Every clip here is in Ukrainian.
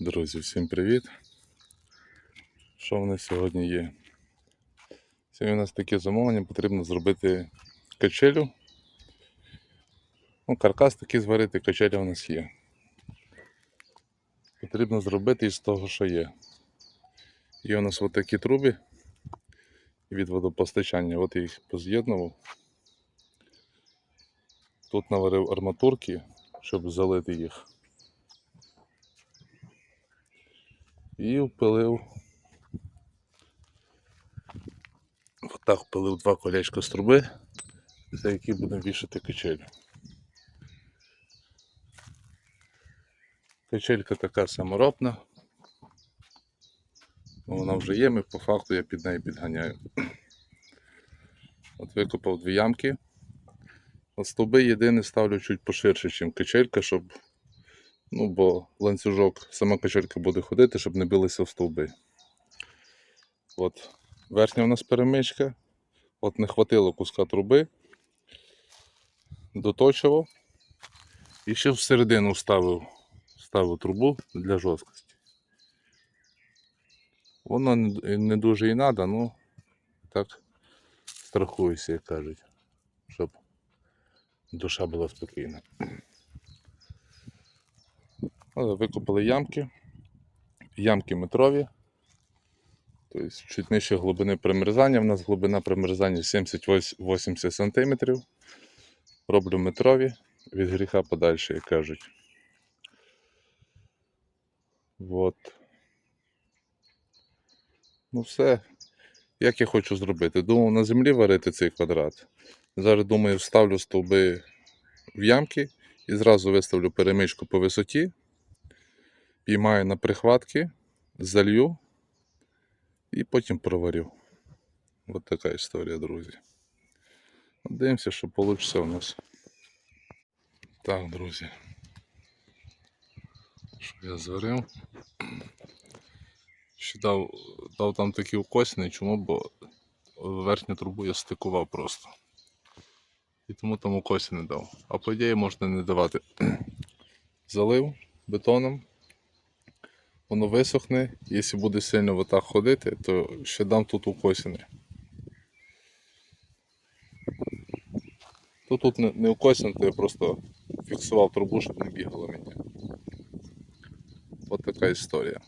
Друзі, всім привіт! Що в нас сьогодні є? Сьогодні у нас таке замовлення, потрібно зробити качелю. Ну, каркас такий зварити, качеля у нас є. Потрібно зробити із того, що є. Є у нас отакі труби від водопостачання, от я їх поз'єднував. Тут наварив арматурки, щоб залити їх. І впилив. Отак впилив два колечка з труби, за які будемо вішати качелю. Качелька така саморобна. Ну, Вона вже є, ми по факту я під нею підганяю. От викопав дві ямки. Стовби єдине ставлю чуть поширше, ніж качелька, щоб Ну, бо ланцюжок, сама качелька буде ходити, щоб не билися в стовби. От верхня у нас перемичка. От не хватило куска труби, доточував і ще всередину вставив, вставив трубу для жорсткості. Воно не дуже і треба, ну так страхуюся, як кажуть, щоб душа була спокійна. Викопали ямки. Ямки метрові. Тобто чуть нижче глибини примерзання. У нас глибина примерзання 70-80 см. Роблю метрові від гріха подальше, як кажуть. От. Ну все. Як я хочу зробити? Думав на землі варити цей квадрат. Зараз думаю, вставлю стовби в ямки і зразу виставлю перемичку по висоті піймаю на прихватки, залью і потім проварю. Ось така історія, друзі. Дивимося, що вийде у нас. Так, друзі. Що я зварив? Ще дав, дав там такі укосини, чому, бо верхню трубу я стикував просто. І тому там укосини дав. А по ідеї можна не давати. Залив бетоном воно висохне, якщо буде сильно отак ходити, то ще дам тут укосини. Тут тут не, укосин, то я просто фіксував трубу, щоб не бігало мені. Ось така історія.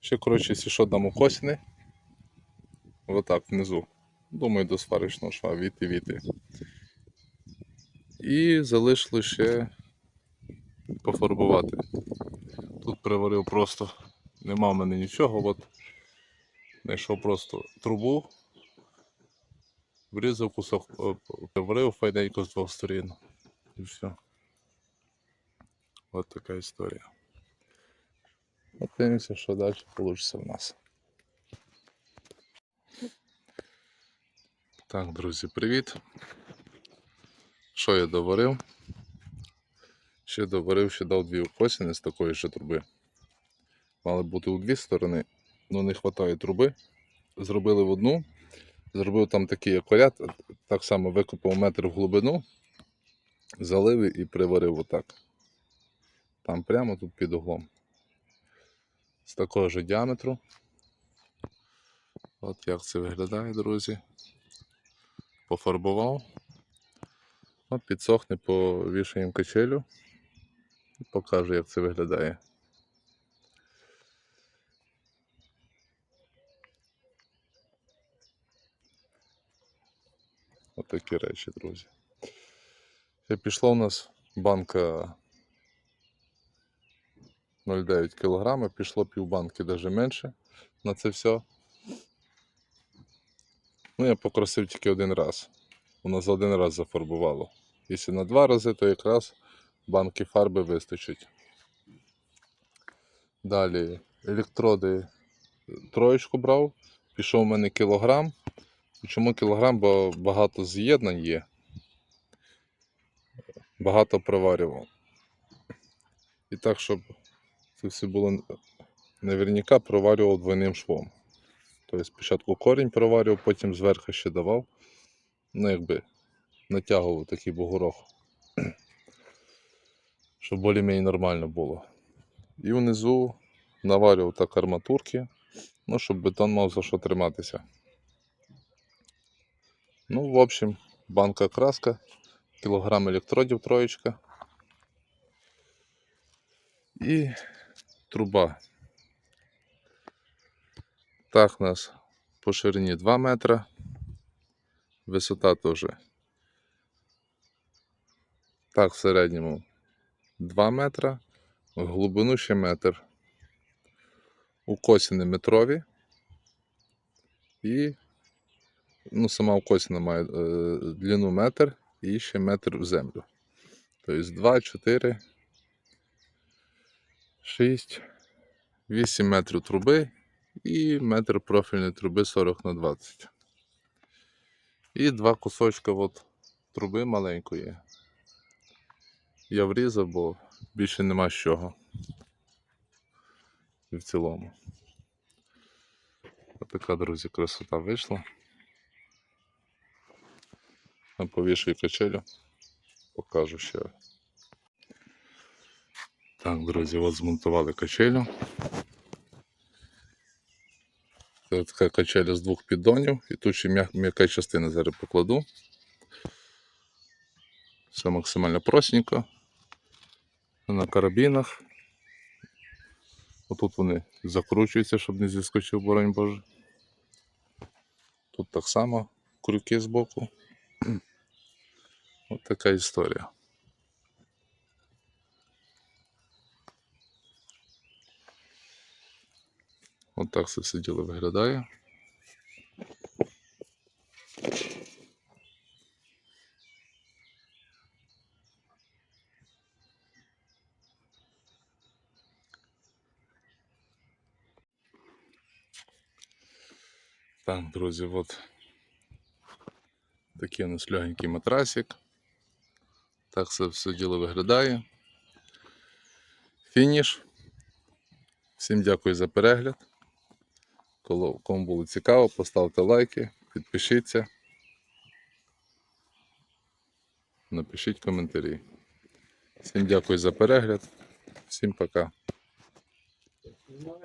Ще, коротше, якщо що дам укосини, отак внизу. Думаю, до сварочного шва віти віти. І залишили ще пофарбувати. Тут приварив просто, нема в мене нічого, от знайшов просто трубу, врізав кусок, е, приварив файненько з двох сторін і все. От така історія. От дивимося, що далі вийде в нас. Так, друзі, привіт. Що я доварив? Ще доварив, ще дав дві укосини з такої ж труби. Мали бути у дві сторони, але не вистачає труби. Зробили в одну. Зробив там такий акваріат, так само викопав метр в глибину, залив і приварив отак. Там прямо тут під углом. З такого ж діаметру. От як це виглядає, друзі. Пофарбував. Підсохне, повішаємо качелю. Покажу, як це виглядає. Ось такі речі, друзі. Ще пішла у нас банка 0,9 кг, пішло півбанки навіть менше на це все. Ну, я попросив тільки один раз. Воно за один раз зафарбувало. Якщо на два рази, то якраз банки фарби вистачить. Далі електроди троєчку брав, пішов у мене кілограм. Чому кілограм? Бо багато з'єднань є. Багато проварював. І так, щоб це все було наверняка проварював двойним швом. Тобто спочатку корінь проварював, потім зверху ще давав. Ну, якби натягував такий бугорок щоб більш-менш нормально було. І внизу наварював так арматурки, ну, щоб бетон мав за що триматися. Ну, в общем, банка краска, кілограм електродів троєчка. І труба. Так, у нас по ширині 2 метра. Висота теж. Так, в середньому 2 метра, в глибину ще метр. Укосини метрові. І ну, сама укосина має е, длину метр і ще метр в землю. Тобто 2, 4, 6, 8 метрів труби і метр профільної труби 40 на 20. І два кусочка от труби маленької. Я врізав, бо більше нема з чого. І в цілому. Отака, друзі, красота вийшла. Повішую качелю. Покажу ще. Так, друзі, от змонтували качелю. Це така качеля з двох піддонів. І тут ще м'яка частина зараз покладу. Все максимально простенько. На карабінах. Отут вони закручуються, щоб не зіскочив, боронь Боже. Тут так само крюки збоку. Ось така історія. От так це все діло виглядає. Так, друзі, от такий у нас легенький матрасик. Так це все діло виглядає. Фініш. Всім дякую за перегляд. Кому було цікаво, поставте лайки, підпишіться. Напишіть коментарі. Всім дякую за перегляд. Всім пока.